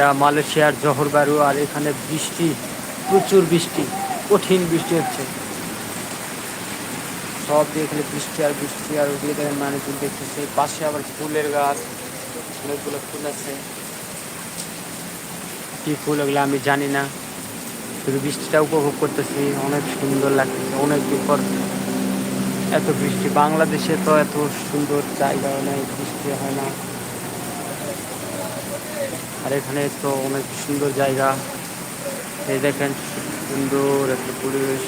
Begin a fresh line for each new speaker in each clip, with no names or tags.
এটা মালয়েশিয়ার জহরবারু আর এখানে বৃষ্টি, প্রচুর বৃষ্টি, কঠিন বৃষ্টি হচ্ছে। সব দিয়ে এখানে বৃষ্টি আর বৃষ্টি আর ওদিকে দেখেন মানুষজন দেখতেছে, পাশে আবার ফুলের গাছ, অনেকগুলো ফুল আছে। কি ফুল ওগুলো আমি জানি না, শুধু বৃষ্টিটা উপভোগ করতেছি, অনেক সুন্দর লাগতেছে, অনেক পর এত বৃষ্টি, বাংলাদেশে তো এত সুন্দর জায়গা নেই বৃষ্টি হয় না। আর এখানে তো অনেক সুন্দর জায়গা। এই দেখেন, সুন্দর একটা পরিবেশ।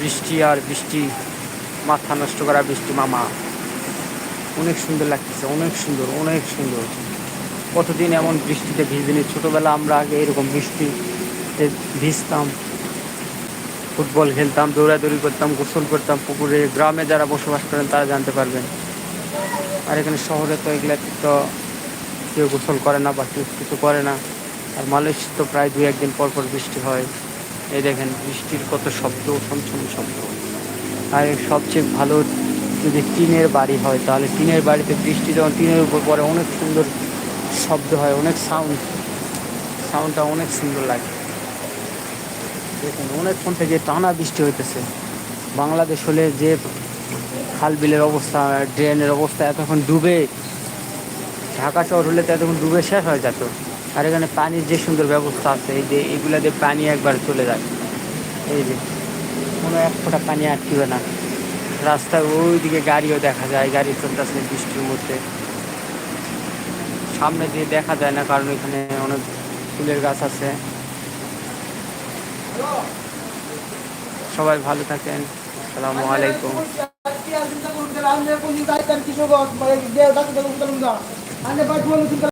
বৃষ্টি আর বৃষ্টি, মাথা নষ্ট করা বৃষ্টি মামা। অনেক সুন্দর লাগতেছে, অনেক সুন্দর অনেক সুন্দর। কতদিন এমন বৃষ্টিতে ভিজিনি? ছোটবেলা আমরা আগে এরকম বৃষ্টিতে ভিজতাম। ফুটবল খেলতাম, দৌড়াদৌড়ি করতাম, গোসল করতাম, পুকুরে, গ্রামে যারা বসবাস করেন তারা জানতে পারবেন। আর এখানে শহরে তো এগুলা তো কেউ গোসল করে না বা কিছু করে না। আর মালয়েশিয়া তো প্রায় দু একদিন পর পর বৃষ্টি হয়। এই দেখেন, বৃষ্টির কত শব্দ, ছমছম শব্দ। আর সবচেয়ে ভালো যদি টিনের বাড়ি হয়, তাহলে টিনের বাড়িতে বৃষ্টি যখন টিনের উপর পড়ে, অনেক সুন্দর শব্দ হয়, অনেক সাউন্ড সাউন্ডটা অনেক সুন্দর লাগে। দেখুন, অনেকক্ষণ থেকে টানা বৃষ্টি হইতেছে। বাংলাদেশ হলে যে খাল বিলের অবস্থা, ড্রেনের অবস্থা এতক্ষণ ডুবে। ঢাকা শহর হলে তো এতক্ষণ ডুবে শেষ হয়ে যেত। আর এখানে পানির যে সুন্দর ব্যবস্থা আছে, এই যে এগুলা দিয়ে পানি একবার চলে যায়। এই যে, কোনো এক ফোঁটা পানি আটকিবে না। রাস্তায় ওইদিকে গাড়িও দেখা যায়, গাড়ি চলতেছে বৃষ্টির মধ্যে। সামনে দিয়ে দেখা যায় না, কারণ এখানে অনেক ফুলের গাছ আছে। সবাই ভালো থাকেন। আসসালামু আলাইকুম।
চিন্তা করুন তাহলে আমি কোন দায়িত্ব কিছু দেড় টাকা দেবো